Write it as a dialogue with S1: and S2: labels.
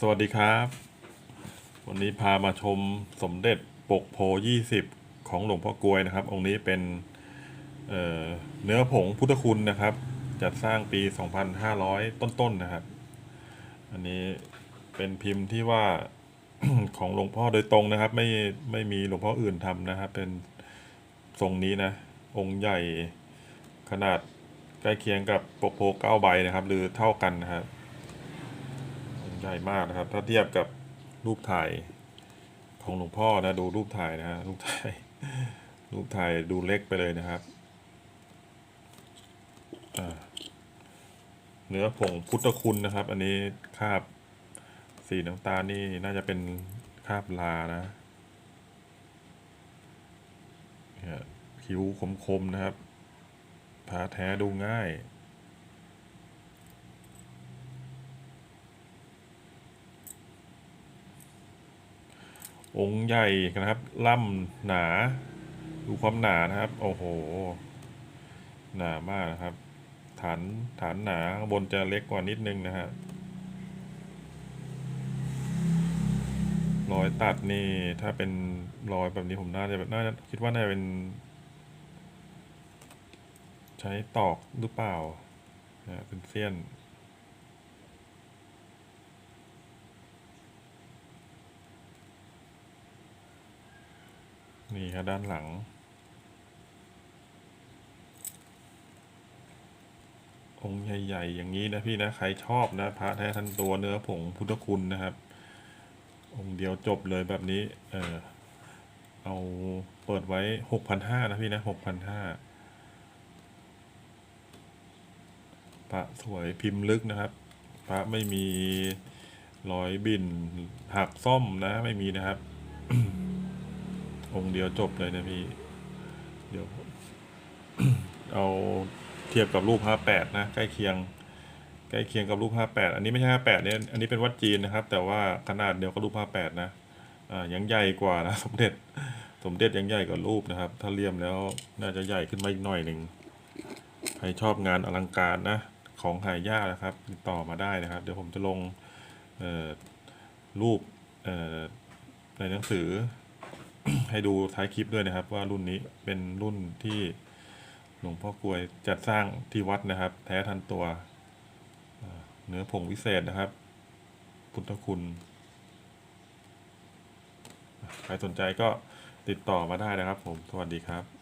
S1: สวัสดีครับ วันนี้พามาชมสมเด็จปกโพยี่สิบของหลวงพ่อกลวยนะครับ องค์นี้เป็นเเนื้อผงพุทธคุณนะครับ จัดสร้างปี 2500 ต้นๆนะครับ อันนี้เป็นพิมพ์ที่ว่าของหลวงพ่อโดยตรงนะครับ ไม่ไม่มีหลวงพ่ออื่นทำนะครับ เป็นทรงนี้นะ องค์ใหญ่ขนาดใกล้เคียงกับปกโพเก้าใบนะครับ หรือเท่ากันนะครับ ใหญ่มากนะครับ ถ้าเทียบกับรูปถ่ายของหลวงพ่อนะดูรูปถ่ายนะฮะรูปถ่ายรูปถ่ายดูเล็กไปเลยนะครับเนื้อผงพุทธคุณนะครับ อันนี้คาบสีน้ำตาลนี่น่าจะเป็นคาบลานะคิ้วคมๆนะครับผาแท้ดูง่าย องค์ใหญ่นะครับ ล่ำหนา ดูความหนานะครับ โอ้โห หนามากนะครับ ฐานฐานหนาข้างบนจะเล็กกว่านิดนึงนะฮะรอยตัดนี่ ถ้าเป็นรอยแบบนี้ผมน่าจะน่าจะคิดว่าน่าจะเป็น ใช้ตอกหรือเปล่านะเป็นเสี้ยน นี่ครับด้านหลัง องค์ใหญ่ๆอย่างนี้นะพี่นะใครชอบนะพระแท้ทันตัวเนื้อผงพุทธคุณนะครับ องค์เดียวจบเลยแบบนี้ เออเอาเปิดไว้หกพันห้านะพี่นะหกพันห้าพระสวยพิมพ์ลึกนะครับพระไม่มีรอยบินหักซ่อมนะไม่มีนะครับ องค์เดียวจบเลยนะพี่ เดี๋ยว เอาเทียบกับรูปห้าแปดนะ ใกล้เคียง ใกล้เคียงกับรูปห้าแปดอันนี้ไม่ใช่ห้าแปดเนี่ยอันนี้เป็นวัดจีนนะครับ แต่ว่าขนาดเดียวกับรูปห้าแปดนะอ่ายังใหญ่กว่านะ สมเด็จ สมเด็จยังใหญ่กว่ารูปนะครับ ถ้าเลี่ยมแล้วน่าจะใหญ่ขึ้นมาอีกหน่อยหนึ่งใครชอบงานอลังการนะ ของหายากนะครับ ติดต่อมาได้นะครับ เดี๋ยวผมจะลงเอ่อรูปเอ่อในหนังสือ ให้ดูท้ายคลิปด้วยนะครับ ว่ารุ่นนี้เป็นรุ่นที่หลวงพ่อกลวยจัดสร้างที่วัดนะครับ แท้ทันตัวเนื้อผงวิเศษนะครับ พุทธคุณ ใครสนใจก็ติดต่อมาได้นะครับผม สวัสดีครับ